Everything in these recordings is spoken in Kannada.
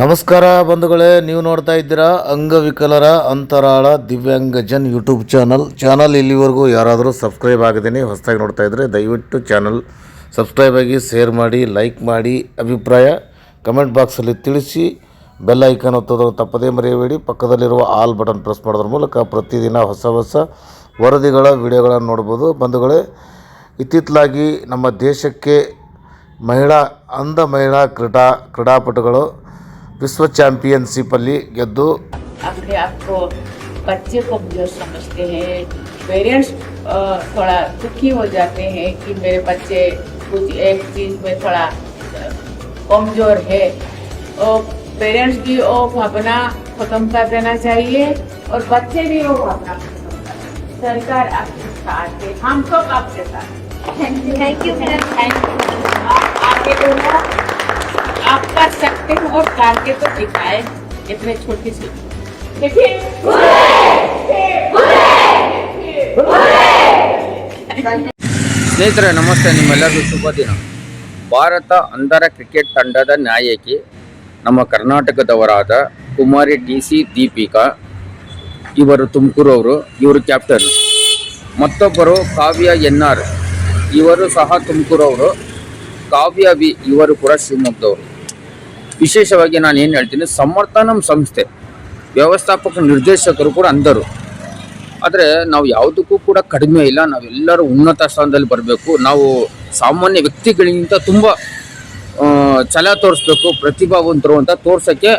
ನಮಸ್ಕಾರ ಬಂಧುಗಳೇ, ನೀವು ನೋಡ್ತಾ ಇದ್ದೀರಾ ಅಂಗವಿಕಲರ ಅಂತರಾಳ ದಿವ್ಯಾಂಗಜನ್ ಯೂಟ್ಯೂಬ್ ಚಾನಲ್. ಚಾನಲ್ ಇಲ್ಲಿವರೆಗೂ ಯಾರಾದರೂ ಸಬ್ಸ್ಕ್ರೈಬ್ ಆಗಿದ್ದೀನಿ ಹೊಸದಾಗಿ ನೋಡ್ತಾ ಇದ್ದರೆ ದಯವಿಟ್ಟು ಚಾನಲ್ ಸಬ್ಸ್ಕ್ರೈಬ್ ಆಗಿ ಶೇರ್ ಮಾಡಿ, ಲೈಕ್ ಮಾಡಿ, ಅಭಿಪ್ರಾಯ ಕಮೆಂಟ್ ಬಾಕ್ಸಲ್ಲಿ ತಿಳಿಸಿ. ಬೆಲ್ ಐಕಾನ್ ಒತ್ತೋದು ತಪ್ಪದೇ ಮರೆಯಬೇಡಿ. ಪಕ್ಕದಲ್ಲಿರುವ ಆಲ್ ಬಟನ್ ಪ್ರೆಸ್ ಮಾಡೋದ್ರ ಮೂಲಕ ಪ್ರತಿದಿನ ಹೊಸ ಹೊಸ ವರದಿಗಳ, ವಿಡಿಯೋಗಳನ್ನು ನೋಡ್ಬೋದು. ಬಂಧುಗಳೇ ಇತ್ತಿತ್ತಲಾಗಿ ನಮ್ಮ ದೇಶಕ್ಕೆ ಮಹಿಳಾ, ಅಂಧ ಮಹಿಳಾ ಕ್ರೀಡಾ, ಕ್ರೀಡಾಪಟುಗಳು ವಿಶ್ವ ಚಾಂಪಿಯನ್ಶಿಪ್ಪಲ್ಲಿ ಗೆದ್ದು अपने आप को बच्चे को जो समझते हैं पेरेंट्स थोड़ा दुखी हो जाते हैं कि मेरे बच्चे कुछ एक चीज में थोड़ा अ, कमजोर है और पेरेंट्स भी वो भावना खत्म कर देना चाहिए और बच्चे भी वो भावना खत्म कर दें। सरकार आपके साथ है हम सब आपके साथ thank you thank you madam thank you आप आगे बोला आप कर सकते हैं और करके तो दिखाए इतने छोटी सी देखिए ಸ್ನೇಹಿತರೆ ನಮಸ್ತೆ ನಿಮ್ಮೆಲ್ಲರಿಗೂ ಶುಭ ದಿನ ಭಾರತ ಅಂಧರ ಕ್ರಿಕೆಟ್ ತಂಡದ ನಾಯಕಿ ನಮ್ಮ ಕರ್ನಾಟಕದವರಾದ ಕುಮಾರಿ ಟಿ ಸಿ ದೀಪಿಕಾ ಇವರು ತುಮಕೂರವರು ಇವರು ಕ್ಯಾಪ್ಟನ್ ಮತ್ತೊಬ್ಬರು ಕಾವ್ಯ ಎನ್ ಆರ್ ಇವರು ಸಹ ತುಮಕೂರವರು ಕಾವ್ಯ ವಿ ಇವರು ಕೂಡ ಶಿವಮೊಗ್ಗದವರು ವಿಶೇಷವಾಗಿ ನಾನು ಏನು ಹೇಳ್ತೀನಿ, ಸಮರ್ಥನಂ ಸಂಸ್ಥೆ. ವ್ಯವಸ್ಥಾಪಕ ನಿರ್ದೇಶಕರು ಕೂಡ ಅಂದರು. ಆದರೆ ನಾವು ಯಾವುದಕ್ಕೂ ಕೂಡ ಕಡಿಮೆ ಇಲ್ಲ ನಾವೆಲ್ಲರೂ ಉನ್ನತ ಸ್ಥಾನದಲ್ಲಿ ಬರಬೇಕು. ನಾವು ಸಾಮಾನ್ಯ ವ್ಯಕ್ತಿಗಳಿಗಿಂತ ತುಂಬ ಛಲ ತೋರಿಸ್ಬೇಕು, ಪ್ರತಿಭಾವಂತರು ಅಂತ ತೋರ್ಸೋಕ್ಕೆ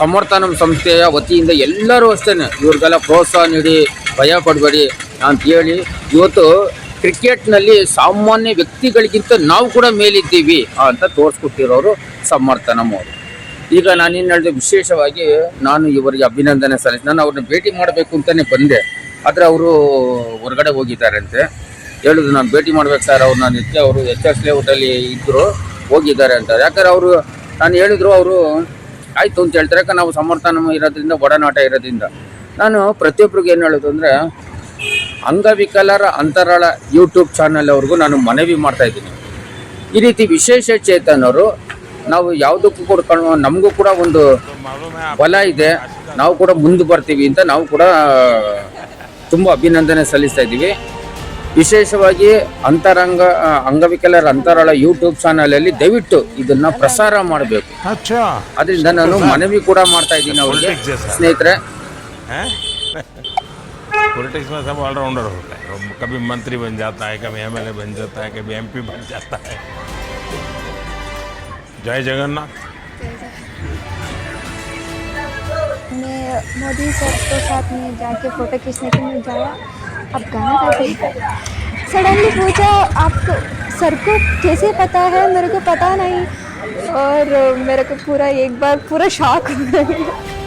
ಸಮರ್ಥನಂ ಸಂಸ್ಥೆಯ ವತಿಯಿಂದ ಎಲ್ಲರೂ ಅಷ್ಟೇ ಇವ್ರಿಗೆಲ್ಲ ಪ್ರೋತ್ಸಾಹ ನೀಡಿ, ಭಯ ಪಡಬೇಡಿ ಅಂತ ಹೇಳಿ ಇವತ್ತು ಕ್ರಿಕೆಟ್ನಲ್ಲಿ ಸಾಮಾನ್ಯ ವ್ಯಕ್ತಿಗಳಿಗಿಂತ ನಾವು ಕೂಡ ಮೇಲಿದ್ದೀವಿ ಅಂತ ತೋರಿಸ್ಕೊಟ್ಟಿರೋರು ಸಮರ್ಥನಮ್ ಅವರು ಈಗ ನಾನೇನು ಹೇಳಿದೆ ವಿಶೇಷವಾಗಿ ನಾನು ಇವರಿಗೆ ಅಭಿನಂದನೆ ಸಲ್ಲಿಸಿ, ನಾನು ಅವ್ರನ್ನ ಭೇಟಿ ಮಾಡಬೇಕು ಅಂತಲೇ ಬಂದೆ, ಆದರೆ ಅವರು ಹೊರಗಡೆ ಹೋಗಿದ್ದಾರಂತೆ. ಹೇಳಿದ್ರು, ನಾನು ಭೇಟಿ ಮಾಡ್ಬೇಕು ಸರ್, ಅವ್ರು ನಾನು ನಿತ್ಯ ಅವರು ಎಚ್ ಎಸ್ ಲೇಔಟಲ್ಲಿ ಇದ್ದರು ಹೋಗಿದ್ದಾರೆ ಅಂತ ಯಾಕಂದ್ರೆ ಅವರು, ನಾನು ಹೇಳಿದ್ರು, ಅವರು ಆಯಿತು ಅಂತ ಹೇಳ್ತಾರೆ. ಯಾಕಂದ್ರೆ ನಾವು ಸಮರ್ಥನ ಇರೋದ್ರಿಂದ, ಒಡನಾಟ ಇರೋದ್ರಿಂದ. ನಾನು ಪ್ರತಿಯೊಬ್ಬರಿಗೆ ಏನು ಹೇಳೋದು ಅಂದರೆ ಅಂಗವಿಕಲರ ಅಂತರಾಳ ಯೂಟ್ಯೂಬ್ ಚಾನಲ್ ಅವ್ರಿಗೂ ನಾನು ಮನವಿ ಮಾಡ್ತಾ ಇದ್ದೀನಿ. ಈ ರೀತಿ ವಿಶೇಷ ಚೇತನರು ನಾವು ಯಾವುದಕ್ಕೂ ಕೂಡ ನಮಗೂ ಕೂಡ ಒಂದು ಬಲ ಇದೆ. ನಾವು ಕೂಡ ಮುಂದೆ ಬರ್ತೀವಿ ಅಂತ ನಾವು ಕೂಡ ತುಂಬ ಅಭಿನಂದನೆ ಸಲ್ಲಿಸ್ತಾ ಇದ್ದೀವಿ. ವಿಶೇಷವಾಗಿ ಅಂತರಂಗ ಅಂಗವಿಕಲರ ಅಂತರಾಳ ಯೂಟ್ಯೂಬ್ ಚಾನಲಲ್ಲಿ ದಯವಿಟ್ಟು ಇದನ್ನ ಪ್ರಸಾರ ಮಾಡಬೇಕು. ಅದರಿಂದ ನಾನು ಮನವಿ ಕೂಡ ಮಾಡ್ತಾ ಇದ್ದೀನಿ ಅವರಿಗೆ. ಸ್ನೇಹಿತರೆ. पॉलिटिक्स में सब ऑलराउंडर होता है। कभी मंत्री बन जाता है, कभी एमएलए बन जाता है, कभी एमपी बन जाता है। जय जगन्नाथ। मैं मोदी सर के साथ में जाके फ़ोटो खींचने के लिए गया अब गाना गा सडनली पूछा आपको, सर को कैसे पता है? मेरे को पता नहीं। और मेरे को पूरा एक बार, पूरा शौक हो गया।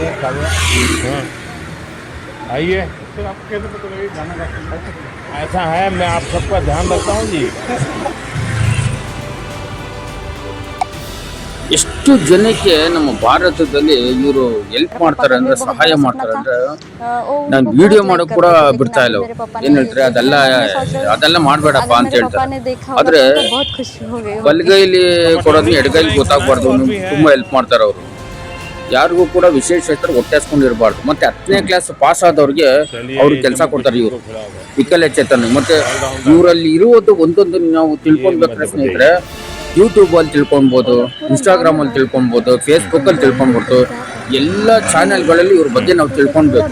हाँ। आइए तो आप कैसे पता लगे गाना गा ऐसा है मैं आप सबका ध्यान रखता हूँ जी ಎಷ್ಟು ಜನಕ್ಕೆ ನಮ್ಮ ಭಾರತದಲ್ಲಿ ಇವರು ಹೆಲ್ಪ್ ಮಾಡ್ತಾರೆ ಅಂದ್ರೆ ಸಹಾಯ ಮಾಡ್ತಾರೆ ಅಂದ್ರೆ ನಾನು ವಿಡಿಯೋ ಮಾಡೋಕ್ ಕೂಡ ಬಿಡ್ತಾ ಇಲ್ಲ ಅವ್ರು. ಏನ್ ಹೇಳ್ತಾರೆ ಅದೆಲ್ಲ ಅದೆಲ್ಲ ಮಾಡ್ಬೇಡಪ್ಪ ಅಂತ ಹೇಳ್ತಾರೆ ಆದ್ರೆ बहुत खुशी हो गई ಬಲಗೈಲಿ ಕೊಡೋದು ಎಡಗೈಲಿ ಗೊತ್ತಾಗ್ಬಾರ್ದು ಅನ್ನೋ ತುಂಬಾ ಹೆಲ್ಪ್ ಮಾಡ್ತಾರೆ ಅವರು ಯಾರಿಗೂ ಕೂಡ ವಿಶೇಷ ಹೆಸರು ಹೊಟ್ಟೆ ಹಸ್ಕೊಂಡಿರ್ಬಾರ್ದು ಮತ್ತೆ ಹತ್ತನೇ ಕ್ಲಾಸ್ ಪಾಸ್ ಆದವ್ರಿಗೆ ಅವ್ರು ಕೆಲಸ ಕೊಡ್ತಾರೆ ಇವರು. ವಿಕಲಚೇತನ ಮತ್ತೆ ಇವರಲ್ಲಿ ಇರುವುದು ಒಂದೊಂದು ನಾವು ತಿಳ್ಕೊಳ್ಬೇಕಾದ್ರೆ ಸ್ನೇಹಿತರೆ ಯೂಟ್ಯೂಬ್ ಅಲ್ಲಿ ತಿಳ್ಕೊಳ್ಬೋದು ಇನ್ಸ್ಟಾಗ್ರಾಮ್ ಅಲ್ಲಿ ತಿಳ್ಕೊಳ್ಬೋದು ಫೇಸ್ಬುಕ್ ಅಲ್ಲಿ ತಿಳ್ಕೊಂಡ್ಬಿಟ್ಟು ಎಲ್ಲ ಚಾನೆಲ್ಗಳಲ್ಲಿ ಇವ್ರ ಬಗ್ಗೆ ನಾವು ತಿಳ್ಕೊಳ್ಬೇಕು.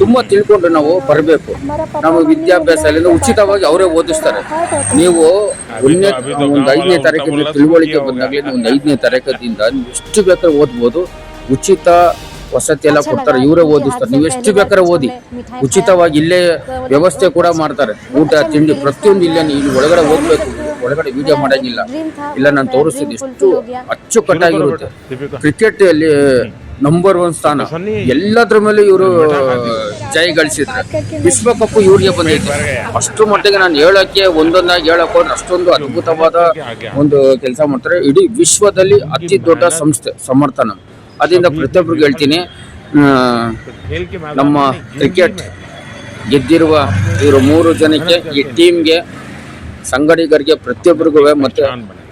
ತುಂಬಾ ತಿಳ್ಕೊಂಡು ನಾವು ಬರಬೇಕು. ನಮ್ಮ ವಿದ್ಯಾಭ್ಯಾಸ ಎಲ್ಲ ಉಚಿತವಾಗಿ ಅವರೇ ಓದಿಸ್ತಾರೆ. ನೀವು ಒಂದನೇ ಒಂದು ಐದನೇ ತರಗತಿ ತಿಳುವಳಿಕೆ ಬಂದಾಗಲಿ ಒಂದು ಐದನೇ ತರಗತಿಯಿಂದ ನೀವು ಎಷ್ಟು ಬೇಕಾದ್ರೆ ಓದ್ಬೋದು. ಉಚಿತ ವಸತಿ ಎಲ್ಲ ಕೊಡ್ತಾರೆ. ಇವರೇ ಓದಿಸ್ತಾರೆ ನೀವು ಎಷ್ಟು ಬೇಕಾದ್ರೆ ಓದಿ. ಉಚಿತವಾಗಿ ಇಲ್ಲೇ ವ್ಯವಸ್ಥೆ ಕೂಡ ಮಾಡ್ತಾರೆ. ಊಟ ತಿಂಡಿ ಪ್ರತಿಯೊಂದು ಇಲ್ಲೇ ಇಲ್ಲಿ ಒಳಗಡೆ ಹೋಗ್ಬೇಕು. ಒಳಗಡೆ ವಿಡಿಯೋ ಮಾಡೋಂಗಿಲ್ಲ. ಇಲ್ಲ ನಾನು ತೋರಿಸ್ತೀನಿ. ಎಷ್ಟು ಅಚ್ಚುಕಟ್ಟಾಗಿರುತ್ತೆ. ಕ್ರಿಕೆಟ್ ಅಲ್ಲಿ ನಂಬರ್ ಒನ್ ಸ್ಥಾನ. ಎಲ್ಲದ್ರ ಮೇಲೆ ಇವರು ಜಯ ಗಳಿಸಿದ್ರೆ. ವಿಶ್ವಕಪ್ ಇವ್ರಿಗೆ ಬಂದೈತೆ ಅಷ್ಟು ಮಟ್ಟಿಗೆ ನಾನು ಹೇಳಕ್ಕೆ ಒಂದೊಂದಾಗಿ ಹೇಳಕ್ ಹೋದ್ರೆ ಅಷ್ಟೊಂದು ಅದ್ಭುತವಾದ ಒಂದು ಕೆಲಸ ಮಾಡ್ತಾರೆ. ಇಡೀ ವಿಶ್ವದಲ್ಲಿ ಅತಿ ದೊಡ್ಡ ಸಂಸ್ಥೆ ಸಮರ್ಥನ. ಅದರಿಂದ ಪ್ರತಿಯೊಬ್ಬರಿಗೂ ಹೇಳ್ತೀನಿ ನಮ್ಮ ಕ್ರಿಕೆಟ್ ಗೆದ್ದಿರುವ ಇವರು ಮೂರು ಜನಕ್ಕೆ ಈ ಟೀಮ್ಗೆ ಸಂಗಡಿಗರಿಗೆ ಪ್ರತಿಯೊಬ್ಬರಿಗೂ ಮತ್ತು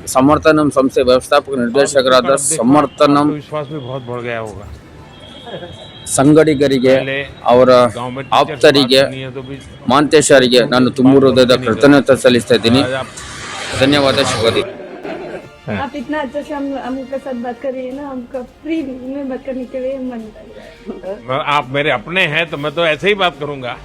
ಸಮರ್ಥನಂ ಸಂಸ್ಥೆ ವ್ಯವಸ್ಥಾಪಕ ನಿರ್ದೇಶಕರಾದ ಸಮರ್ಥನಂ ಸಂಗಡಿಗರಿಗೆ ಅವರ ಆಪ್ತರಿಗೆ ಮಾಂತೇಶರಿಗೆ ನಾನು ತುಂಬ ಹೃದಯದ ಕೃತಜ್ಞತೆ ಸಲ್ಲಿಸ್ತಾ ಇದ್ದೀನಿ. ಧನ್ಯವಾದ ಶುಭದಿ आप इतना अच्छा से हम हमके साथ बात कर रही है ना हमको फ्री में बात करने के लिए मन कर है। आप मेरे अपने हैं तो मैं तो ऐसे ही बात करूँगा।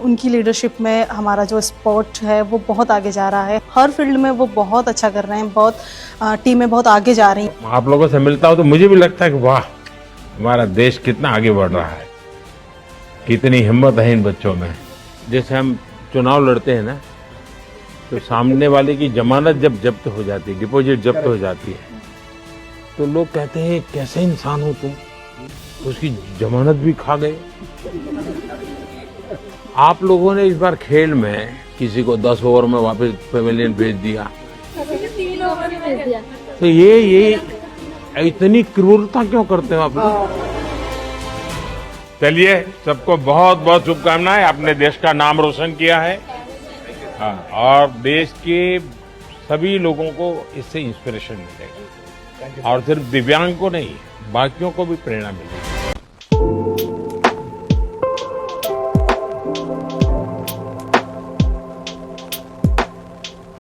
उनकी लीडरशिप में हमारा जो स्पोर्ट है वो बहुत आगे जा रहा है। हर फ़ील्ड में वो बहुत अच्छा कर रहे हैं बहुत टीमें बहुत आगे जा रही हैं। आप लोगों से मिलता हूँ तो मुझे भी लगता है कि वाह हमारा देश कितना आगे बढ़ रहा है। कितनी हिम्मत है इन बच्चों में। जैसे हम चुनाव लड़ते हैं ना तो सामने वाले की जमानत जब जब्त हो जाती है, डिपॉजिट जब्त हो जाती है। तो लोग कहते हैं, कैसे इंसान हो तुम? उसकी जमानत भी खा गए। आप लोगों ने इस बार खेल में किसी को 10 ओवर में वापस पेवेलियन भेज दिया। तो ये ये इतनी क्रूरता क्यों करते हो आप लोग? चलिए, सबको बहुत बहुत शुभकामनाएँ। आपने देश का नाम रोशन किया है। हाँ, और देश के सभी लोगों को इससे इंस्पिरेशन मिलेगा। और सिर्फ़ दिव्यांग को नहीं बाकियों को भी प्रेरणा मिलेगी।